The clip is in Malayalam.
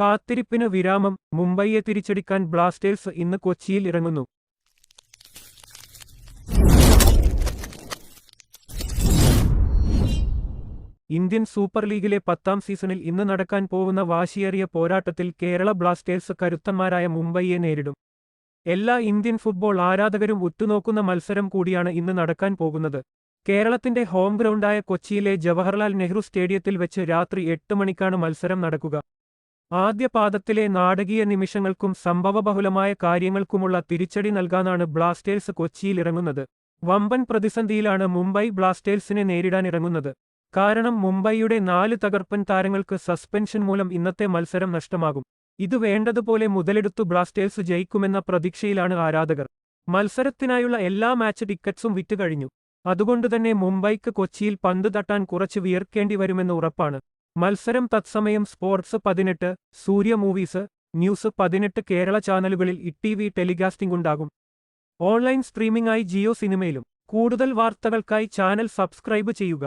കാത്തിരിപ്പിന് വിരാമം മുംബൈയെ തിരിച്ചടിക്കാൻ ബ്ലാസ്റ്റേഴ്സ് ഇന്ന് കൊച്ചിയിൽ ഇറങ്ങുന്നു. ഇന്ത്യൻ സൂപ്പർ ലീഗിലെ പത്താം സീസണിൽ ഇന്ന് നടക്കാൻ പോകുന്ന വാശിയേറിയ പോരാട്ടത്തിൽ കേരള ബ്ലാസ്റ്റേഴ്സ് കരുത്തന്മാരായ മുംബൈയെ നേരിടും. എല്ലാ ഇന്ത്യൻ ഫുട്ബോൾ ആരാധകരും ഉറ്റുനോക്കുന്ന മത്സരം കൂടിയാണ് ഇന്ന് നടക്കാൻ പോകുന്നത്. കേരളത്തിന്റെ ഹോം ഗ്രൗണ്ടായ കൊച്ചിയിലെ ജവഹർലാൽ നെഹ്റു സ്റ്റേഡിയത്തിൽ വെച്ച് രാത്രി എട്ട് മണിക്കാണ് മത്സരം നടക്കുക. ആദ്യ പാദത്തിലെ നാടകീയ നിമിഷങ്ങൾക്കും സംഭവബഹുലമായ കാര്യങ്ങൾക്കുമുള്ള തിരിച്ചടി നൽകാനാണ് ബ്ലാസ്റ്റേഴ്സ് കൊച്ചിയിലിറങ്ങുന്നത് വമ്പൻ പ്രതിസന്ധിയിലാണ് മുംബൈ ബ്ലാസ്റ്റേഴ്സിനെ നേരിടാനിറങ്ങുന്നത്. കാരണം മുംബൈയുടെ നാല് തകർപ്പൻ താരങ്ങൾക്ക് സസ്പെൻഷൻ മൂലം ഇന്നത്തെ മത്സരം നഷ്ടമാകും. ഇത് വേണ്ടതുപോലെ മുതലെടുത്തു ബ്ലാസ്റ്റേഴ്സ് ജയിക്കുമെന്ന പ്രതീക്ഷയിലാണ് ആരാധകർ. മത്സരത്തിനായുള്ള എല്ലാ മാച്ച് ടിക്കറ്റ്സും വിറ്റുകഴിഞ്ഞു. അതുകൊണ്ടുതന്നെ മുംബൈക്ക് കൊച്ചിയിൽ പന്ത് തട്ടാൻ കുറച്ച് വിയർക്കേണ്ടി വരുമെന്ന് ഉറപ്പാണ്. മത്സരം തത്സമയം സ്പോർട്സ് പതിനെട്ട് സൂര്യ മൂവീസ് ന്യൂസ് പതിനെട്ട് കേരള ചാനലുകളിൽ ഇ ടെലികാസ്റ്റിംഗ് ഉണ്ടാകും ഓൺലൈൻ സ്ട്രീമിംഗായി ജിയോ സിനിമയിലും കൂടുതൽ വാർത്തകൾക്കായി ചാനൽ സബ്സ്ക്രൈബ് ചെയ്യുക.